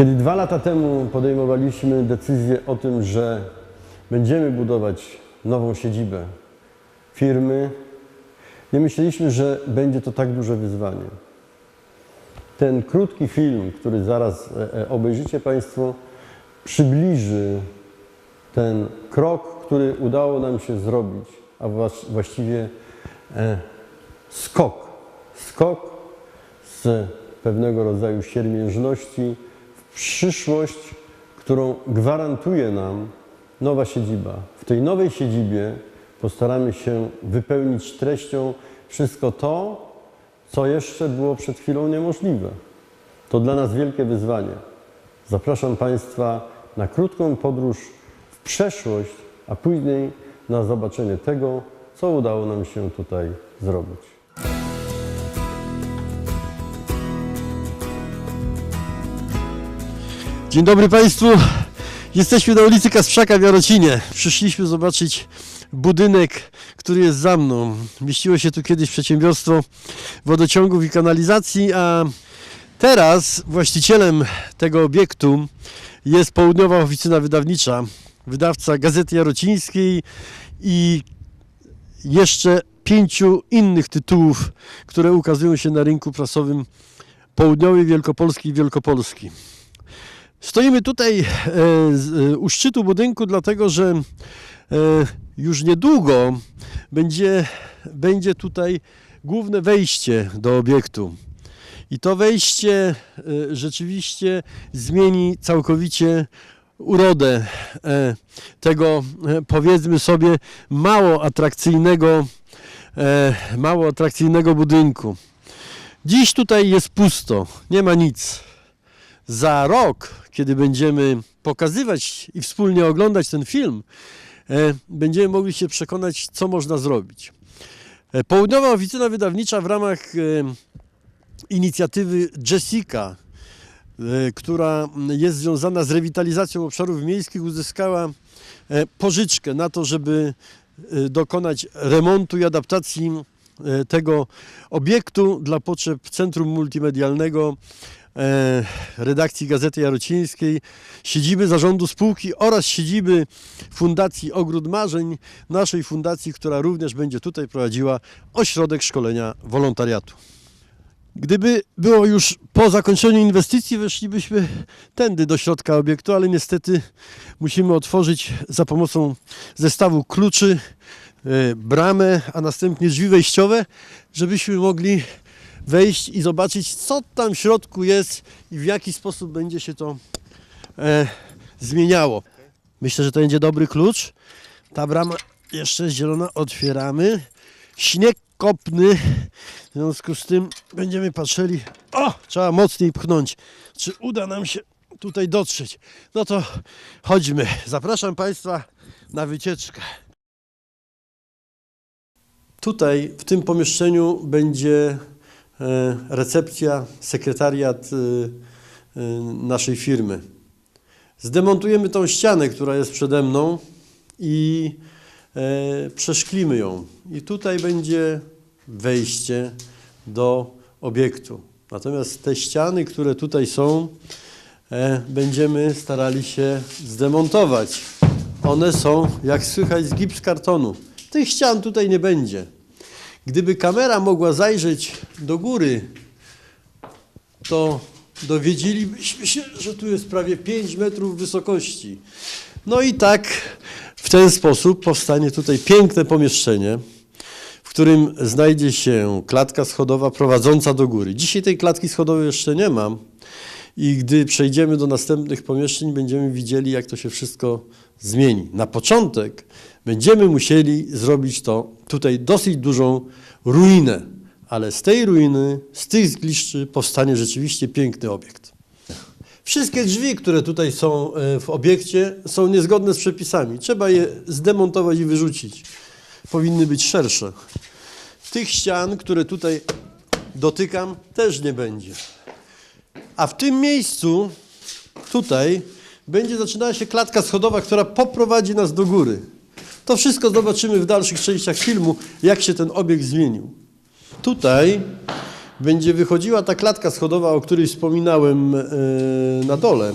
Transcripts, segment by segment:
Kiedy dwa lata temu podejmowaliśmy decyzję o tym, że będziemy budować nową siedzibę firmy, nie myśleliśmy, że będzie to tak duże wyzwanie. Ten krótki film, który zaraz e, e, obejrzycie Państwo, przybliży ten krok, który udało nam się zrobić, a właściwie e, skok. Skok z pewnego rodzaju siermiężności przyszłość, którą gwarantuje nam nowa siedziba. W tej nowej siedzibie postaramy się wypełnić treścią wszystko to, co jeszcze było przed chwilą niemożliwe. To dla nas wielkie wyzwanie. Zapraszam Państwa na krótką podróż w przeszłość, a później na zobaczenie tego, co udało nam się tutaj zrobić. Dzień dobry Państwu. Jesteśmy na ulicy Kasprzaka w Jarocinie. Przyszliśmy zobaczyć budynek, który jest za mną. Mieściło się tu kiedyś przedsiębiorstwo wodociągów i kanalizacji, a teraz właścicielem tego obiektu jest Południowa Oficyna Wydawnicza, wydawca Gazety Jarocińskiej i jeszcze pięciu innych tytułów, które ukazują się na rynku prasowym południowej Wielkopolski i Wielkopolski. Stoimy tutaj e, e, u szczytu budynku, dlatego że e, już niedługo będzie, będzie tutaj główne wejście do obiektu. I to wejście rzeczywiście zmieni całkowicie urodę tego, powiedzmy sobie, mało atrakcyjnego, mało atrakcyjnego budynku. Dziś tutaj jest pusto, nie ma nic za rok, kiedy będziemy pokazywać i wspólnie oglądać ten film, e, będziemy mogli się przekonać, co można zrobić. E, Południowa Oficyna Wydawnicza w ramach e, inicjatywy Jessica, która jest związana z rewitalizacją obszarów miejskich, uzyskała pożyczkę na to, żeby dokonać remontu i adaptacji tego obiektu dla potrzeb Centrum Multimedialnego redakcji Gazety Jarocińskiej, siedziby zarządu spółki oraz siedziby Fundacji Ogród Marzeń, naszej fundacji, która również będzie tutaj prowadziła ośrodek szkolenia wolontariatu. Gdyby było już po zakończeniu inwestycji, weszlibyśmy tędy do środka obiektu, ale niestety musimy otworzyć za pomocą zestawu kluczy e, bramę, a następnie drzwi wejściowe, żebyśmy mogli wejść i zobaczyć, co tam w środku jest i w jaki sposób będzie się to e, zmieniało. Myślę, że to będzie dobry klucz. Ta brama jeszcze jest zielona, otwieramy. Śnieg kopny, w związku z tym będziemy patrzyli. O, trzeba mocniej pchnąć. Czy uda nam się tutaj dotrzeć? No to chodźmy. Zapraszam Państwa na wycieczkę. Tutaj, w tym pomieszczeniu będzie recepcja, sekretariat e, e, naszej firmy. Zdemontujemy tą ścianę, która jest przede mną i e, przeszklimy ją. I tutaj będzie wejście do obiektu. Natomiast te ściany, które tutaj są, e, będziemy starali się zdemontować. One są, jak słychać, z gipskartonu. Tych ścian tutaj nie będzie. Gdyby kamera mogła zajrzeć do góry, to dowiedzielibyśmy się, że tu jest prawie 5 metrów wysokości. No i tak w ten sposób powstanie tutaj piękne pomieszczenie, w którym znajdzie się klatka schodowa prowadząca do góry. Dzisiaj tej klatki schodowej jeszcze nie mam i gdy przejdziemy do następnych pomieszczeń, będziemy widzieli, jak to się wszystko zmieni. Na początek będziemy musieli zrobić to tutaj dosyć dużą ruinę, ale z tej ruiny, z tych zgliszczy powstanie rzeczywiście piękny obiekt. Wszystkie drzwi, które tutaj są e, w obiekcie, są niezgodne z przepisami. Trzeba je zdemontować i wyrzucić. Powinny być szersze. Tych ścian, które tutaj dotykam, też nie będzie. A w tym miejscu, tutaj, będzie zaczynała się klatka schodowa, która poprowadzi nas do góry. To wszystko zobaczymy w dalszych częściach filmu, jak się ten obiekt zmienił. Tutaj będzie wychodziła ta klatka schodowa, o której wspominałem e, na dole.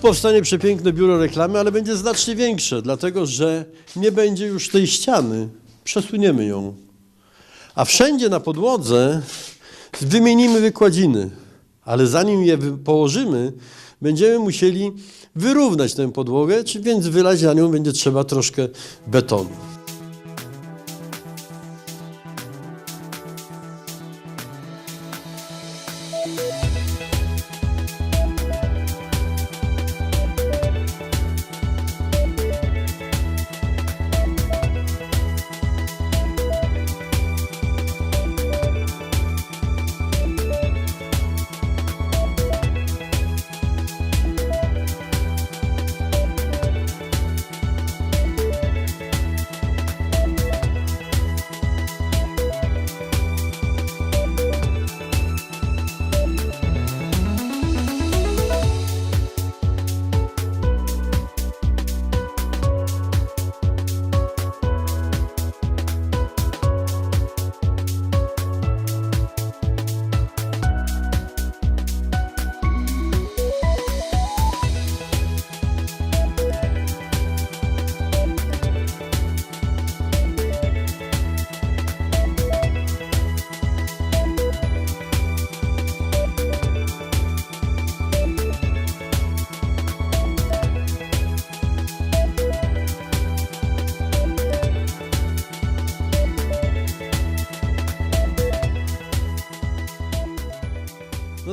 Powstanie przepiękne biuro reklamy, ale będzie znacznie większe, dlatego że nie będzie już tej ściany. Przesuniemy ją. A wszędzie na podłodze wymienimy wykładziny, ale zanim je położymy, będziemy musieli wyrównać tę podłogę, czy więc wylać na nią będzie trzeba troszkę betonu.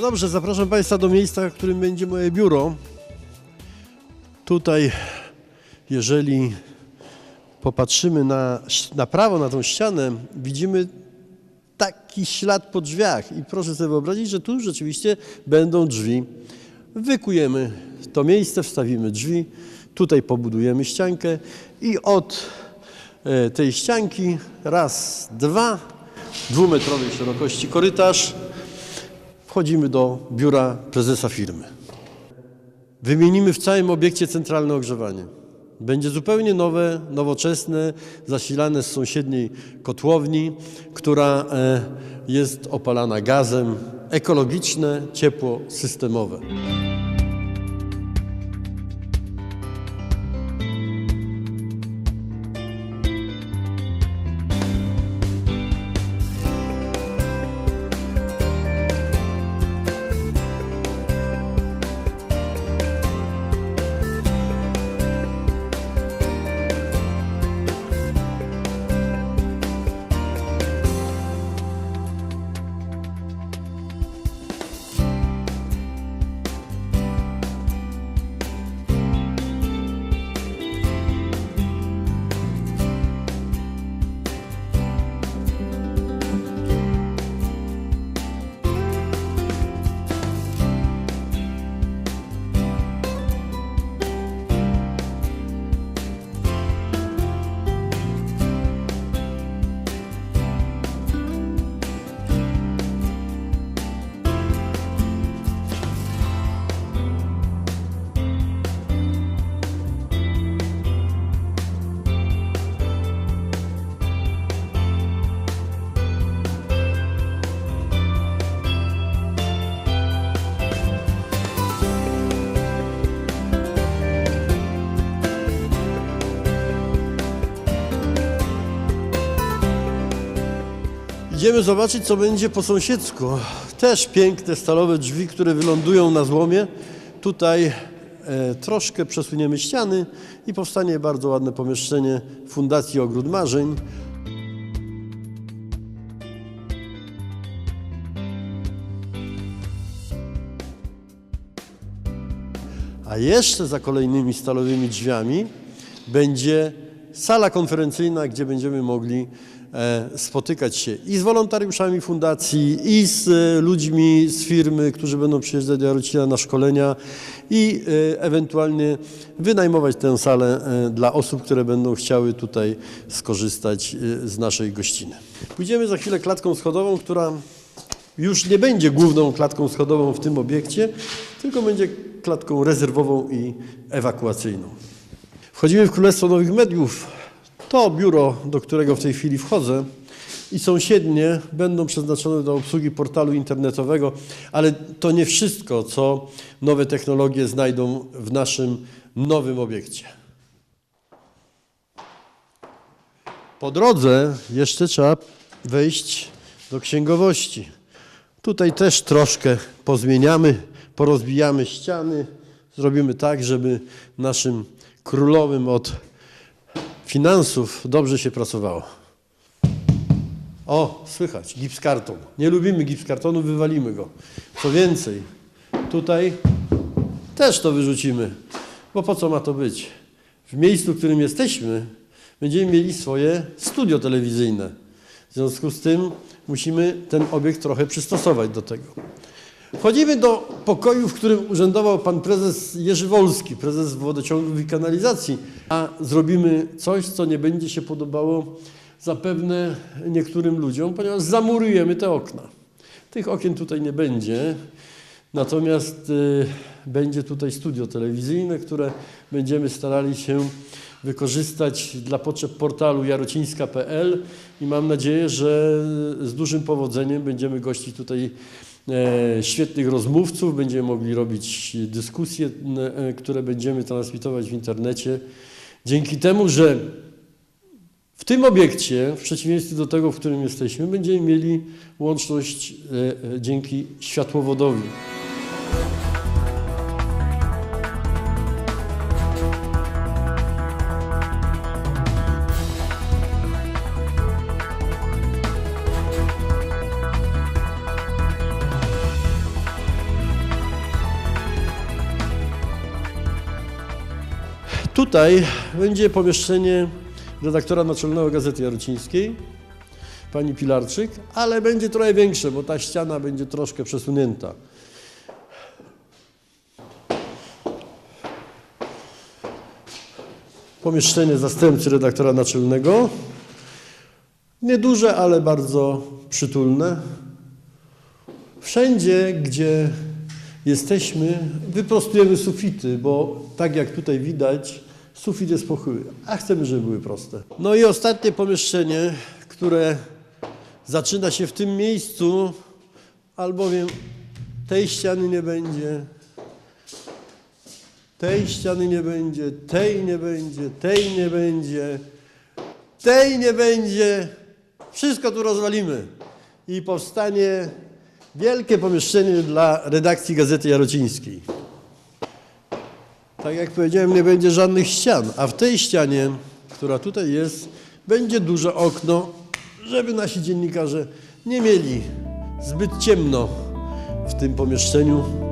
Dobrze, zapraszam Państwa do miejsca, w którym będzie moje biuro. Tutaj, jeżeli popatrzymy na, na prawo, na tą ścianę, widzimy taki ślad po drzwiach. I proszę sobie wyobrazić, że tu rzeczywiście będą drzwi. Wykujemy to miejsce, wstawimy drzwi, tutaj pobudujemy ściankę i od e, tej ścianki raz, dwa, dwumetrowej szerokości korytarz, wchodzimy do biura prezesa firmy. Wymienimy w całym obiekcie centralne ogrzewanie. Będzie zupełnie nowe, nowoczesne, zasilane z sąsiedniej kotłowni, która e, jest opalana gazem, ekologiczne, ciepło systemowe. Idziemy zobaczyć, co będzie po sąsiedzku. Też piękne stalowe drzwi, które wylądują na złomie. Tutaj e, troszkę przesuniemy ściany i powstanie bardzo ładne pomieszczenie Fundacji Ogród Marzeń. A jeszcze za kolejnymi stalowymi drzwiami będzie sala konferencyjna, gdzie będziemy mogli spotykać się i z wolontariuszami fundacji, i z e, ludźmi z firmy, którzy będą przyjeżdżać do Jarocina na szkolenia i e, ewentualnie wynajmować tę salę e, dla osób, które będą chciały tutaj skorzystać e, z naszej gościny. Pójdziemy za chwilę klatką schodową, która już nie będzie główną klatką schodową w tym obiekcie, tylko będzie klatką rezerwową i ewakuacyjną. Wchodzimy w Królestwo Nowych Mediów. To biuro, do którego w tej chwili wchodzę i sąsiednie będą przeznaczone do obsługi portalu internetowego, ale to nie wszystko, co nowe technologie znajdą w naszym nowym obiekcie. Po drodze jeszcze trzeba wejść do księgowości. Tutaj też troszkę pozmieniamy, porozbijamy ściany. Zrobimy tak, żeby naszym królowym od finansów dobrze się pracowało. O, słychać, gips karton. Nie lubimy gips kartonu, wywalimy go. Co więcej, tutaj też to wyrzucimy, bo po co ma to być? W miejscu, w którym jesteśmy, będziemy mieli swoje studio telewizyjne. W związku z tym musimy ten obiekt trochę przystosować do tego. Wchodzimy do pokoju, w którym urzędował pan prezes Jerzy Wolski, prezes wodociągów i kanalizacji, a zrobimy coś, co nie będzie się podobało zapewne niektórym ludziom, ponieważ zamurujemy te okna. Tych okien tutaj nie będzie, natomiast y, będzie tutaj studio telewizyjne, które będziemy starali się wykorzystać dla potrzeb portalu jarocińska.pl i mam nadzieję, że z dużym powodzeniem będziemy gościć tutaj świetnych rozmówców, będziemy mogli robić dyskusje, e, które będziemy transmitować w internecie. Dzięki temu, że w tym obiekcie, w przeciwieństwie do tego, w którym jesteśmy, będziemy mieli łączność e, e, dzięki światłowodowi. Tutaj będzie pomieszczenie redaktora naczelnego Gazety Jarocińskiej, pani Pilarczyk, ale będzie trochę większe, bo ta ściana będzie troszkę przesunięta. Pomieszczenie zastępcy redaktora naczelnego. Nieduże, ale bardzo przytulne. Wszędzie, gdzie jesteśmy, wyprostujemy sufity, bo tak jak tutaj widać, sufit jest pochyły, a chcemy, żeby były proste. No i ostatnie pomieszczenie, które zaczyna się w tym miejscu, albowiem tej ściany nie będzie, tej ściany nie będzie, tej nie będzie, tej nie będzie, tej nie będzie. Wszystko tu rozwalimy i powstanie wielkie pomieszczenie dla redakcji Gazety Jarocińskiej. Tak jak powiedziałem, nie będzie żadnych ścian, a w tej ścianie, która tutaj jest, będzie duże okno, żeby nasi dziennikarze nie mieli zbyt ciemno w tym pomieszczeniu.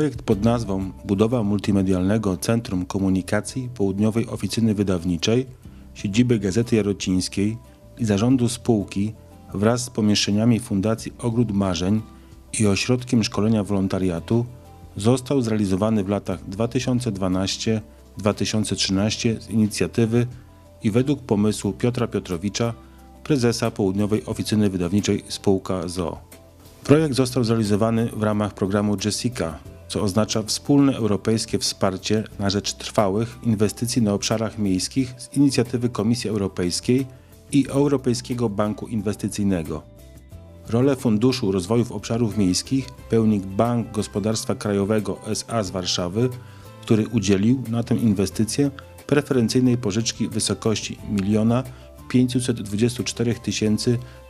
Projekt pod nazwą Budowa Multimedialnego Centrum Komunikacji Południowej Oficyny Wydawniczej, siedziby Gazety Jarocińskiej i zarządu spółki wraz z pomieszczeniami Fundacji Ogród Marzeń i Ośrodkiem Szkolenia Wolontariatu został zrealizowany w latach 2012-2013 z inicjatywy i według pomysłu Piotra Piotrowicza, prezesa Południowej Oficyny Wydawniczej Spółka ZOO. Projekt został zrealizowany w ramach programu Jessica, co oznacza wspólne europejskie wsparcie na rzecz trwałych inwestycji na obszarach miejskich z inicjatywy Komisji Europejskiej i Europejskiego Banku Inwestycyjnego. Rolę Funduszu Rozwoju Obszarów Miejskich pełni Bank Gospodarstwa Krajowego SA z Warszawy, który udzielił na tę inwestycję preferencyjnej pożyczki w wysokości 1 524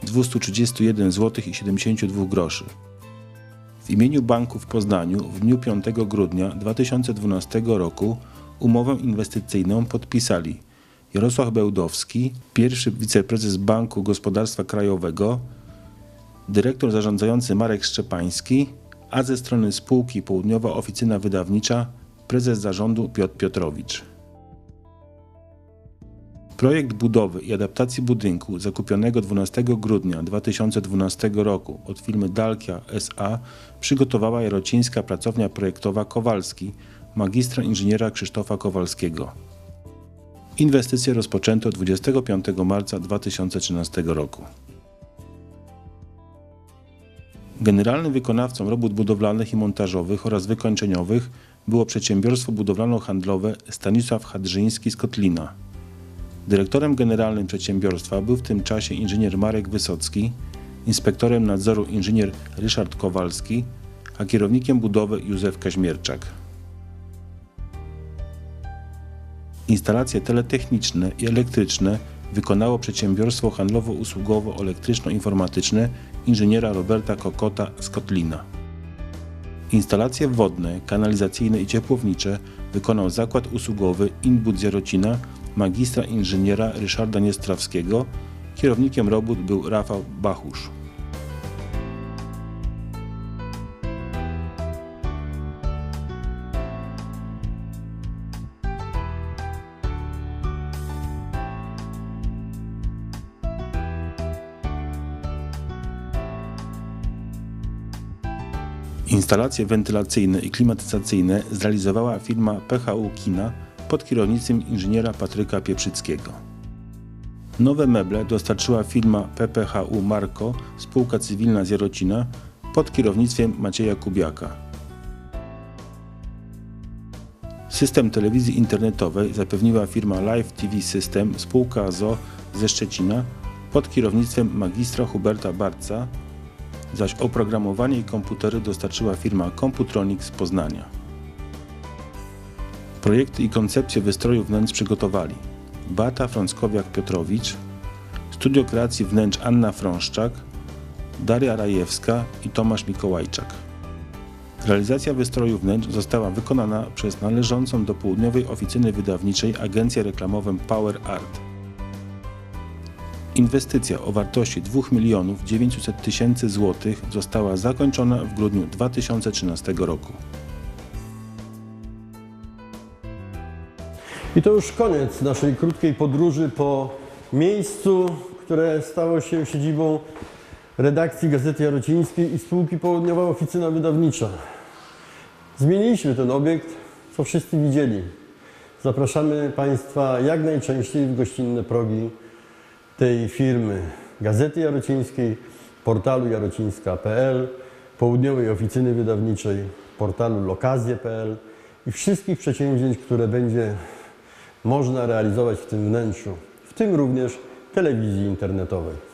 231 zł i 72 groszy. W imieniu banku w Poznaniu w dniu 5 grudnia 2012 roku umowę inwestycyjną podpisali Jarosław Bełdowski, pierwszy wiceprezes Banku Gospodarstwa Krajowego, dyrektor zarządzający Marek Szczepański, a ze strony spółki Południowa Oficyna Wydawnicza prezes zarządu Piotr Piotrowicz. Projekt budowy i adaptacji budynku zakupionego 12 grudnia 2012 roku od firmy Dalkia SA przygotowała jarocińska pracownia projektowa Kowalski, magistra inżyniera Krzysztofa Kowalskiego. Inwestycje rozpoczęto 25 marca 2013 roku. Generalnym wykonawcą robót budowlanych i montażowych oraz wykończeniowych było przedsiębiorstwo budowlano-handlowe Stanisław Hadrzyński z Kotlina. Dyrektorem generalnym przedsiębiorstwa był w tym czasie inżynier Marek Wysocki, inspektorem nadzoru inżynier Ryszard Kowalski, a kierownikiem budowy Józef Kaźmierczak. Instalacje teletechniczne i elektryczne wykonało przedsiębiorstwo handlowo-usługowo-elektryczno-informatyczne inżyniera Roberta Kokota z Kotlina. Instalacje wodne, kanalizacyjne i ciepłownicze wykonał zakład usługowy Inbud z Jarocina magistra inżyniera Ryszarda Niestrawskiego. Kierownikiem robót był Rafał Bachusz. Instalacje wentylacyjne i klimatyzacyjne zrealizowała firma PHU Kina pod kierownictwem inżyniera Patryka Pieprzyckiego. Nowe meble dostarczyła firma PPHU Marko, spółka cywilna z Jarocina pod kierownictwem Macieja Kubiaka. System telewizji internetowej zapewniła firma Live TV System, spółka ZO ze Szczecina pod kierownictwem magistra Huberta Barca, zaś oprogramowanie i komputery dostarczyła firma Computronic z Poznania. Projekty i koncepcje wystroju wnętrz przygotowali Bata Frąckowiak-Piotrowicz, Studio Kreacji Wnętrz Anna Frąszczak, Daria Rajewska i Tomasz Mikołajczak. Realizacja wystroju wnętrz została wykonana przez należącą do Południowej Oficyny Wydawniczej agencję reklamową Power Art. Inwestycja o wartości 2 milionów 900 tysięcy złotych została zakończona w grudniu 2013 roku. I to już koniec naszej krótkiej podróży po miejscu, które stało się siedzibą redakcji Gazety Jarocińskiej i spółki Południowa Oficyna Wydawnicza. Zmieniliśmy ten obiekt, co wszyscy widzieli. Zapraszamy Państwa jak najczęściej w gościnne progi tej firmy Gazety Jarocińskiej, portalu jarocińska.pl, Południowej Oficyny Wydawniczej, portalu lokazje.pl i wszystkich przedsięwzięć, które będzie można realizować w tym wnętrzu, w tym również telewizji internetowej.